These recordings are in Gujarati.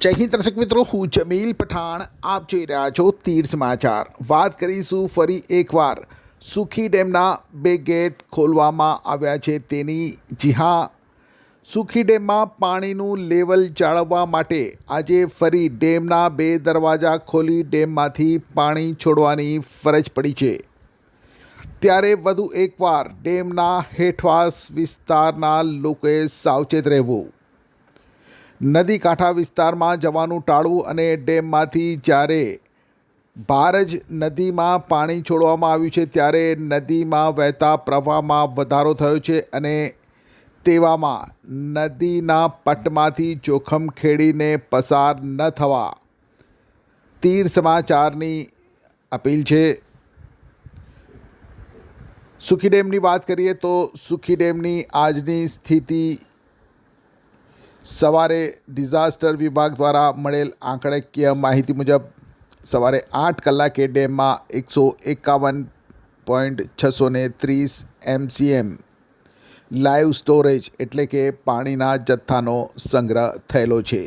જય હિન્દ દર્શક મિત્રો, હું જમીલ પઠાણ. આપ જોઈ રહ્યા છો તીર સમાચાર. વાત કરીશું ફરી એકવાર. સુખી ડેમના બે ગેટ ખોલવામાં આવ્યા છે તેની. જી હા, સુખી ડેમમાં પાણીનું લેવલ જાળવવા માટે આજે ફરી ડેમના બે દરવાજા ખોલી ડેમમાંથી પાણી છોડવાની ફરજ પડી છે. ત્યારે વધુ એકવાર ડેમના હેઠવાસ વિસ્તારના લોકોએ સાવચેત રહેવું. નદી કાંઠા વિસ્તારમાં જવાનું ટાળવું અને ડેમમાંથી જ્યારે ભારજ નદીમાં પાણી છોડવામાં આવ્યું છે, ત્યારે નદીમાં વહેતા પ્રવાહમાં વધારો થયો છે અને તેવામાં નદીના પટમાંથી જોખમ ખેડીને પસાર ન થવા તીર સમાચારની અપીલ છે. સુખી ડેમની વાત કરીએ તો સુખી ડેમની આજની સ્થિતિ સવારે ડિઝાસ્ટર વિભાગ દ્વારા મળેલ આંકડાકીય માહિતી મુજબ સવારે આઠ કલાકે ડેમમાં એકસો એકાવન પોઈન્ટ છસો ત્રીસ એમસીએમ લાઈવ સ્ટોરેજ એટલે કે પાણીના જથ્થાનો સંગ્રહ થયેલો છે,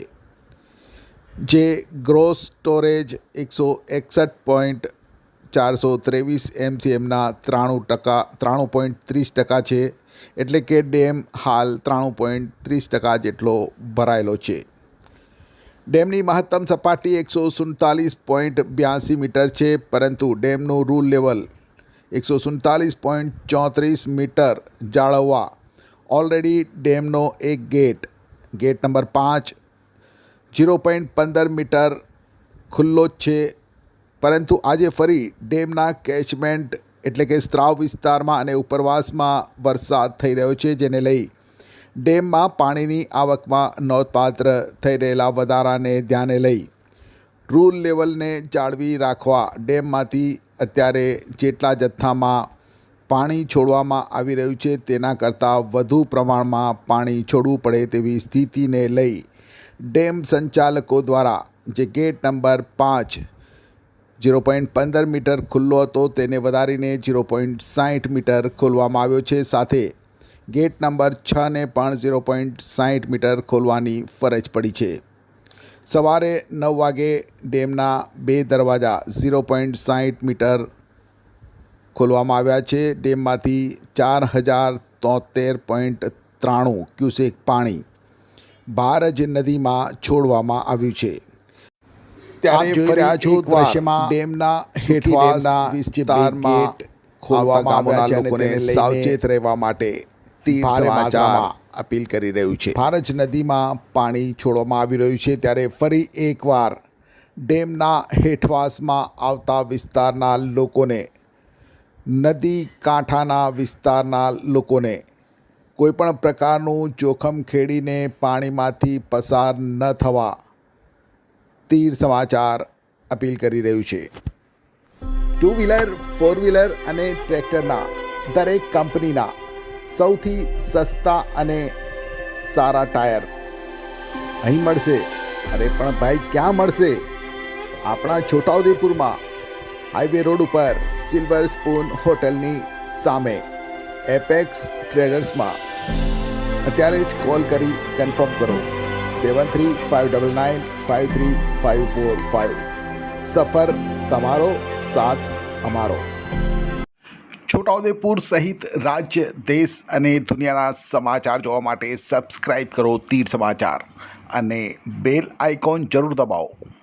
જે ગ્રોસ સ્ટોરેજ એકસો એકસઠ પોઈન્ટ ચારસો ત્રેવીસ એમસીએમના ત્રાણું ટકા, ત્રાણું પોઈન્ટ ત્રીસ ટકા છે. એટલે કે ડેમ હાલ ત્રાણું પોઈન્ટ ત્રીસ ટકા જેટલો ભરાયેલો છે. ડેમની મહત્તમ સપાટી એકસો સુડતાલીસ પોઈન્ટ બ્યાસી મીટર છે, પરંતુ ડેમનું રૂલ લેવલ એકસો સુડતાલીસ પોઈન્ટ ચોત્રીસ મીટર જાળવવા. ઓલરેડી ડેમનો એક ગેટ ગેટ નંબર પાંચ, ઝીરો પોઈન્ટ પંદર મીટર ખુલ્લો જ છે. પરંતુ આજે ફરી ડેમના કેચમેન્ટ એટલે કે સ્ત્રાવ વિસ્તારમાં અને ઉપરવાસમાં વરસાદ થઈ રહ્યો છે, જેને લઈ ડેમમાં પાણીની આવકમાં નોંધપાત્ર થઈ રહેલા વધારાને ધ્યાને લઈ રૂલ લેવલને જાળવી રાખવા ડેમમાંથી અત્યારે જેટલા જથ્થામાં પાણી છોડવામાં આવી રહ્યું છે, તેના કરતાં વધુ પ્રમાણમાં પાણી છોડવું પડે તેવી સ્થિતિને લઈ ડેમ સંચાલકો દ્વારા જે ગેટ નંબર પાંચ ઝીરો પોઈન્ટ પંદર મીટર ખુલ્લો હતો. તેને વધારીને ઝીરો પોઈન્ટ સાઠ મીટર ખોલવામાં આવ્યો છે. સાથે ગેટ નંબર છને પણ ઝીરો પોઈન્ટ સાઠ મીટર ખોલવાની ફરજ પડી છે. સવારે નવ વાગે ડેમના બે દરવાજા ઝીરો પોઈન્ટ સાહીઠ મીટર ખોલવામાં આવ્યા છે. ડેમમાંથી ચાર હજાર તોતેર પોઈન્ટ ત્રાણું ક્યુસેક પાણી ભારજ નદીમાં છોડવામાં આવ્યું છે. ત્યારે જોઈ રહ્યા છો દ્રશ્યમાં ડેમના હેઠવાસના વિસ્તારમાં ખોલવા આવ્યા લોકોને સાવચેત રહેવા માટે અપીલ કરી રહ્યું છે. ભારજ નદીમાં પાણી છોડવામાં આવી રહ્યું છે ત્યારે ફરી એકવાર ડેમના હેઠવાસમાં આવતા વિસ્તારના લોકોને નદી કાંઠાના વિસ્તારના લોકોને કોઈપણ પ્રકારનું જોખમ ખેડીને પાણીમાંથી પસાર ન થવા તીર સમાચાર અપીલ કરી રહ્યું છે ટુ વ્હીલર ફોર વ્હીલર અને ટ્રેક્ટરના દરેક કંપનીના સૌથી સસ્તા અને સારા ટાયર અહીં મળશે અરે પણ ભાઈ ક્યાં મળશે આપણા છોટાઉદેપુરમાં હાઈવે રોડ ઉપર સિલ્વર સ્પૂન હોટલની સામે એપેક્સ ટ્રેડર્સમાં અત્યારે જ કોલ કરી કન્ફર્મ કરો seven three five double nine five three five four five સફર તમારો સાથ અમારો છોટાઉદેપુર સહિત રાજ્ય દેશ અને દુનિયાના સમાચાર જોવા માટે સબસ્ક્રાઇબ કરો તીર સમાચાર અને બેલ આઇકોન જરૂર દબાવો